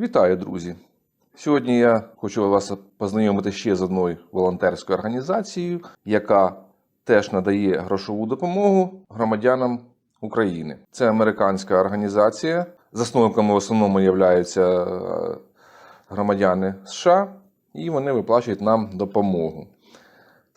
Вітаю, друзі! Сьогодні я хочу вас познайомити ще з одною волонтерською організацією, яка теж надає грошову допомогу громадянам України. Це американська організація. Засновниками в основному являються е, громадяни США, і вони виплачують нам допомогу.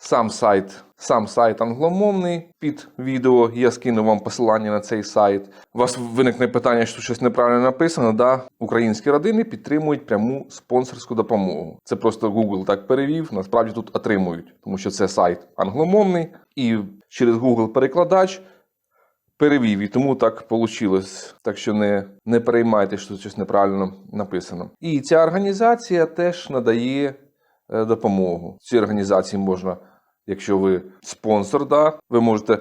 Сам сайт, сам сайт англомовний. Під відео я скину вам посилання на цей сайт. У вас виникне питання, що щось неправильно написано. Да? Українські родини підтримують пряму спонсорську допомогу. Це просто Google так перевів. Насправді тут отримують, тому що це сайт англомовний, і через Google перекладач перевів, і тому так вийшло. Так що не, не переймайте, що щось неправильно написано. І ця організація теж надає е, допомогу. Цій організації можна, якщо ви спонсор, да, ви можете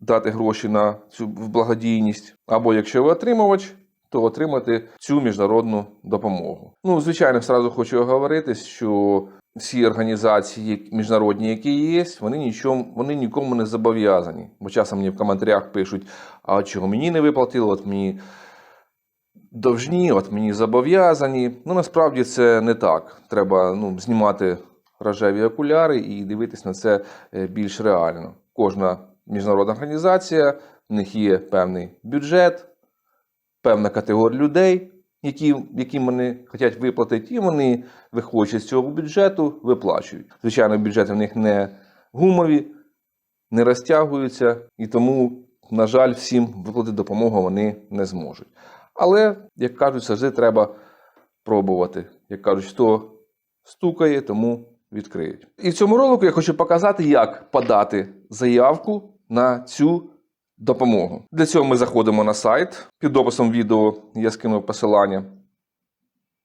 дати гроші на цю благодійність, або якщо ви отримувач. То отримати цю міжнародну допомогу. Ну, звичайно, зразу хочу оговорити, що всі організації міжнародні, які є, вони нічому, вони нікому не зобов'язані. Бо часом мені в коментарях пишуть: а чого мені не виплатили, от мені довжні, от мені зобов'язані. Ну насправді це не так. Треба ну, знімати рожеві окуляри і дивитись на це е, більш реально. Кожна міжнародна організація, в них є певний бюджет, певна категорія людей, які, яким вони хочуть виплатити, і вони, виходячи з цього бюджету, виплачують. Звичайно, бюджети в них не гумові, не розтягуються, і тому, на жаль, всім виплатити допомогу вони не зможуть. Але, як кажуть, завжди треба пробувати. Як кажуть, хто стукає, тому відкриють. І в цьому ролику я хочу показати, як подати заявку на цю допомогу. Для цього ми заходимо на сайт. Під описом відео я скинув посилання.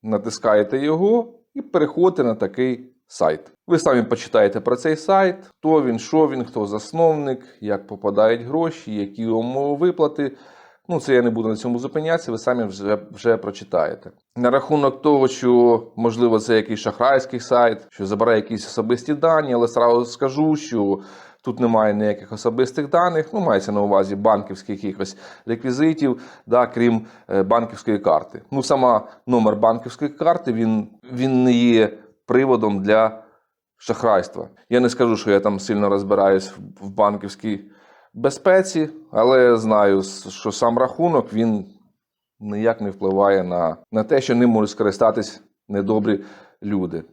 Натискаєте його і переходите на такий сайт. Ви самі почитаєте про цей сайт, хто він, що він, хто засновник, як попадають гроші, які умови виплати. Ну, це я не буду на цьому зупинятися, ви самі вже, вже прочитаєте. На рахунок того, що можливо це якийсь шахрайський сайт, що забирає якісь особисті дані, але сразу скажу, що тут немає ніяких особистих даних, ну мається на увазі банківських якихось реквізитів, да, крім е, банківської карти. Ну, сама номер банківської карти він, він не є приводом для шахрайства. Я не скажу, що я там сильно розбираюсь в- в банківській безпеці, але знаю, що сам рахунок він ніяк не впливає на, на те, що ним можуть скористатись недобрі люди.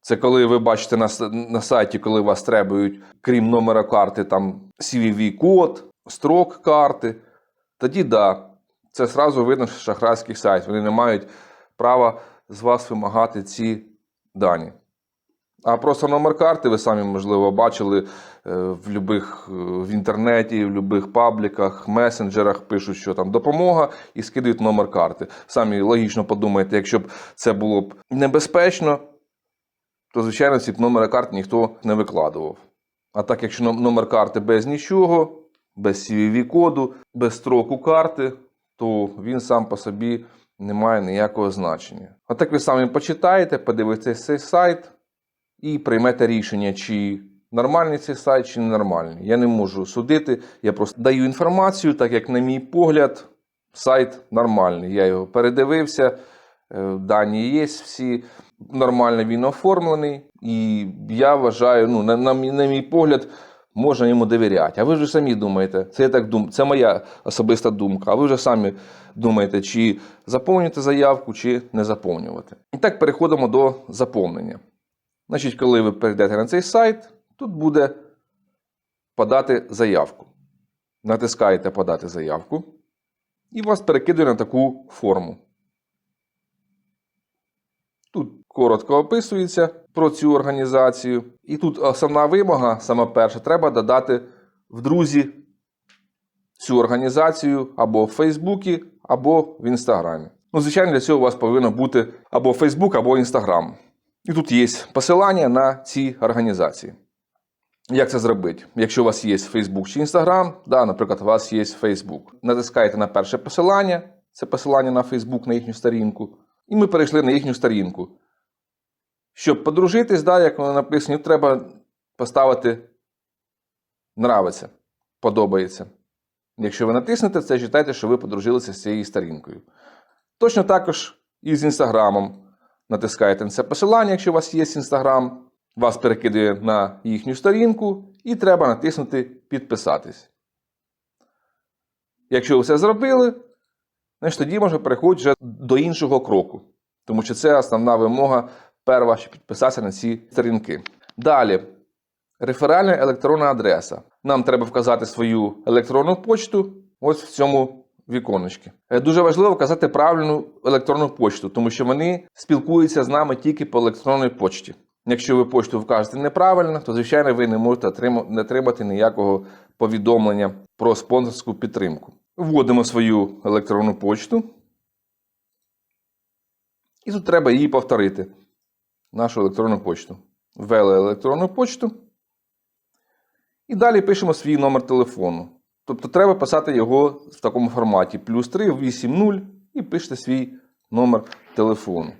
Це коли ви бачите на, на сайті, коли вас требують, крім номера карти, там CVV-код, строк карти, тоді да, це зразу видно, що шахрайський сайт. Вони не мають права з вас вимагати ці дані. А просто номер карти ви самі, можливо, бачили е, в любих, е, в інтернеті, в будь-яких пабліках, месенджерах пишуть, що там допомога і скидають номер карти. Самі логічно подумайте, якщо б це було б небезпечно, то, звичайно, ці б номери карт ніхто не викладував. А так, якщо номер карти без нічого, без CVV-коду, без строку карти, то він сам по собі не має ніякого значення. А так ви самі почитаєте, подивитесь цей сайт і приймете рішення, чи нормальний цей сайт, чи ненормальний. Я не можу судити, я просто даю інформацію, так як, на мій погляд, сайт нормальний. Я його передивився, е, дані є всі, нормально він оформлений, і я вважаю, ну, на, на, на мій погляд, можна йому довіряти. А ви вже самі думаєте, це я так дум, це моя особиста думка. А ви вже самі думаєте, чи заповнювати заявку, чи не заповнювати. І так переходимо до заповнення. Значить, коли ви перейдете на цей сайт, тут буде подати заявку. Натискаєте подати заявку, і вас перекидує на таку форму. Тут коротко описується про цю організацію. І тут основна вимога, саме перша, треба додати в друзі цю організацію або в Фейсбуці, або в Інстаграмі. Ну, звичайно, для цього у вас повинно бути або Фейсбук, або Інстаграм. І тут є посилання на ці організації. Як це зробити? Якщо у вас є Facebook чи Instagram, да, наприклад, у вас є Facebook. Натискаєте на перше посилання, це посилання на Facebook, на їхню сторінку. І ми перейшли на їхню сторінку. Щоб подружитись, да, як воно написано, треба поставити нравиться, подобається. Якщо ви натиснете це, читайте, що ви подружилися з цією сторінкою. Точно також із інстаграмом. Натискаєте на це посилання, якщо у вас є інстаграм, вас перекидує на їхню сторінку, і треба натиснути Підписатись. Якщо ви все зробили, значить тоді можна переходити вже до іншого кроку. Тому що це основна вимога перша, щоб підписатися на ці сторінки. Далі. Реферальна електронна адреса. Нам треба вказати свою електронну почту ось в цьому віконечці. Е, Дуже важливо вказати правильну електронну почту, тому що вони спілкуються з нами тільки по електронній почті. Якщо ви почту вкажете неправильно, то звичайно ви не можете не отримати ніякого повідомлення про спонсорську підтримку. Вводимо свою електронну почту. І тут треба її повторити. Нашу електронну почту. Ввели електронну почту. І далі пишемо свій номер телефону. Тобто треба писати його в такому форматі: плюс 3, 8, 0 і пишете свій номер телефону.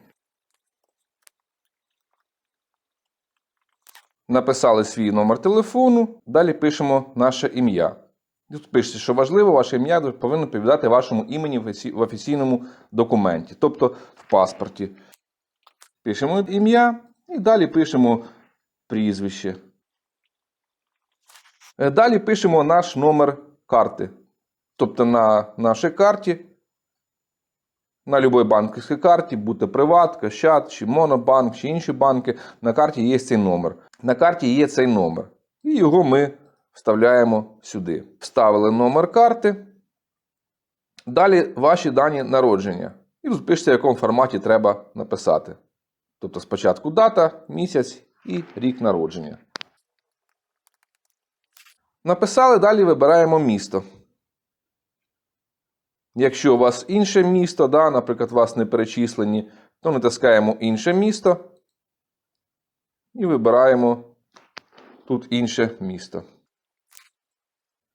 Написали свій номер телефону, далі пишемо наше ім'я. Тут пишете, що важливо, ваше ім'я повинно відповідати вашому імені в офіційному документі, тобто в паспорті. Пишемо ім'я і далі пишемо прізвище. Е, Далі пишемо наш номер карти. Тобто на нашій карті, на будь-якій банківській карті, будь то Приват, Кащат, чи Монобанк, чи інші банки, на карті є цей номер. На карті є цей номер. І його ми вставляємо сюди. Вставили номер карти. Далі ваші дані народження. І пишете, в якому форматі треба написати. Тобто спочатку дата, місяць і рік народження. Написали, далі вибираємо місто. Якщо у вас інше місто, да, наприклад, вас не перечислені, то натискаємо інше місто і вибираємо тут інше місто.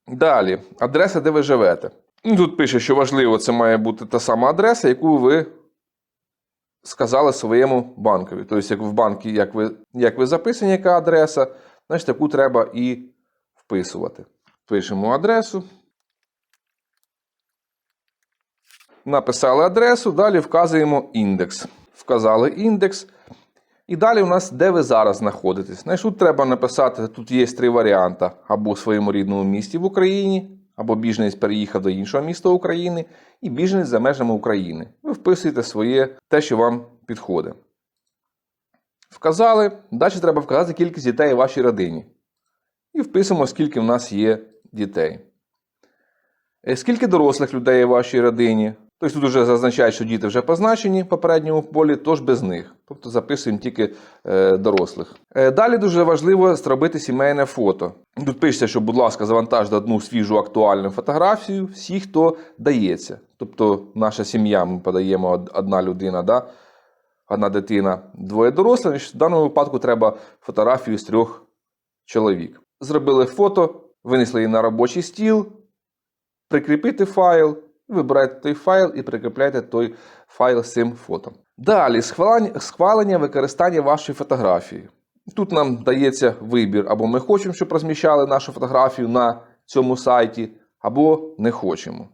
Далі, адреса, де ви живете. І Тут пише, що важливо, це має бути та сама адреса, яку ви сказали своєму банкові. Тобто, як в банку, як ви, як ви записані, яка адреса, значить таку треба і вписувати. Пишемо адресу. Написали адресу, далі вказуємо індекс. Вказали індекс. І далі у нас, де ви зараз знаходитесь. Значить, тут треба написати, тут є три варіанти: або у своєму рідному місті в Україні, або біженець переїхав до іншого міста України, і біженець за межами України. Ви вписуєте своє те, що вам підходить. Вказали. Далі треба вказати кількість дітей у вашій родині. І вписуємо, скільки в нас є дітей. Е, Скільки дорослих людей у вашій родині? Тобто тут вже зазначають, що діти вже позначені в попередньому полі, тож без них. Тобто записуємо тільки е, дорослих. Е, далі дуже важливо зробити сімейне фото. Тут пишеться, що, будь ласка, завантажте одну свіжу актуальну фотографію всі, хто дається. Тобто, наша сім'я, ми подаємо одна людина, да? одна дитина, двоє дорослих. В даному випадку треба фотографію з трьох чоловік. Зробили фото, винесли її на робочий стіл, прикріпити файл, вибираєте той файл і прикріпляєте той файл з цим фото. Далі схвалення, використання вашої фотографії. Тут нам дається вибір, або ми хочемо, щоб розміщали нашу фотографію на цьому сайті, або не хочемо.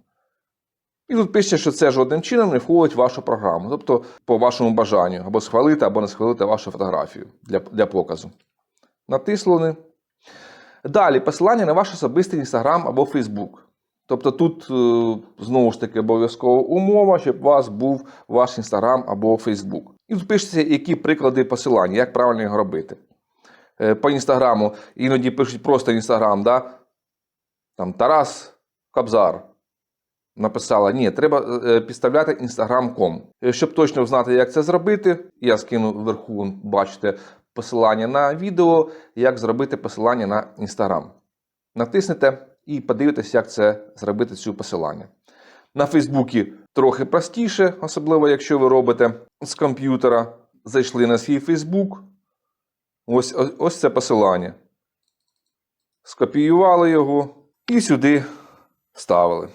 І тут пишеться, що це жодним чином не входить в вашу програму, тобто по вашому бажанню, або схвалити, або не схвалити вашу фотографію для, для показу. Натиснули. Далі посилання на ваш особистий Instagram або Facebook. Тобто тут е, знову ж таки обов'язкова умова, щоб у вас був ваш Instagram або Facebook. І тут які приклади посилання, як правильно його робити. Е, По інстаграму іноді пишуть просто інстаграм, да? там Тарас Кобзар. Написала, ні, треба е, підставляти instagram.com. Щоб точно знати, як це зробити, я скину вверху, бачите, посилання на відео, як зробити посилання на Instagram. Натиснете і подивитесь, як це зробити цю посилання. На Фейсбуці трохи простіше, особливо якщо ви робите з комп'ютера. Зайшли на свій Фейсбук. Ось, ось, ось це посилання. Скопіювали його і сюди вставили.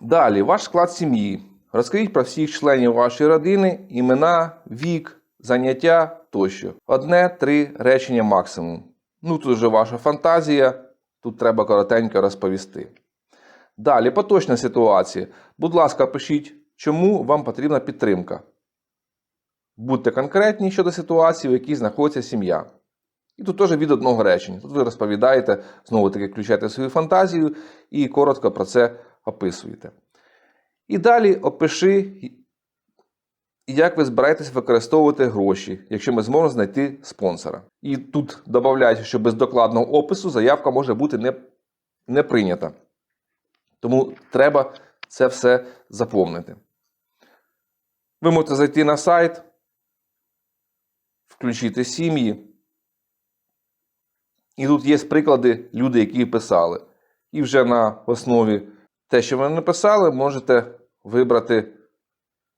Далі, ваш склад сім'ї. Розкажіть про всіх членів вашої родини, імена, вік, заняття тощо. Одне-три речення максимум. Ну, тут вже ваша фантазія, тут треба коротенько розповісти. Далі, поточна ситуація. Будь ласка, пишіть чому вам потрібна підтримка. Будьте конкретні щодо ситуації, в якій знаходиться сім'я. І тут теж від одного речення. Тут ви розповідаєте, знову таки включаєте свою фантазію і коротко про це описуєте. І далі опиши, як ви збираєтесь використовувати гроші, якщо ми зможемо знайти спонсора. І тут додають, що без докладного опису заявка може бути не, не прийнята. Тому треба це все заповнити. Ви можете зайти на сайт, включити сім'ї. І тут є приклади люди, які писали. І вже на основі те, що ви написали, можете вибрати,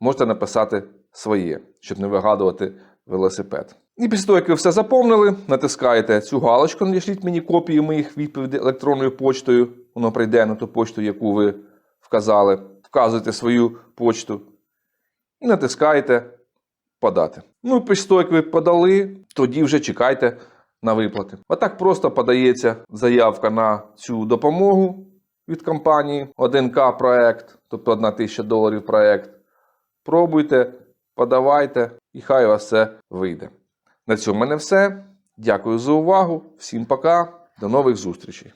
можете написати своє, щоб не вигадувати велосипед. І після того, як ви все заповнили, натискаєте цю галочку, надішліть мені копії моїх відповідей електронною почтою. Воно прийде на ту почту, яку ви вказали. Вказуєте свою почту і натискаєте подати. Ну і після того, як ви подали, тоді вже чекайте на виплати. Отак просто подається заявка на цю допомогу від компанії 1К проект, тобто 1 тисяча доларів проект. Пробуйте, подавайте, і хай у вас все вийде. На цьому в мене все. Дякую за увагу. Всім пока. До нових зустрічей.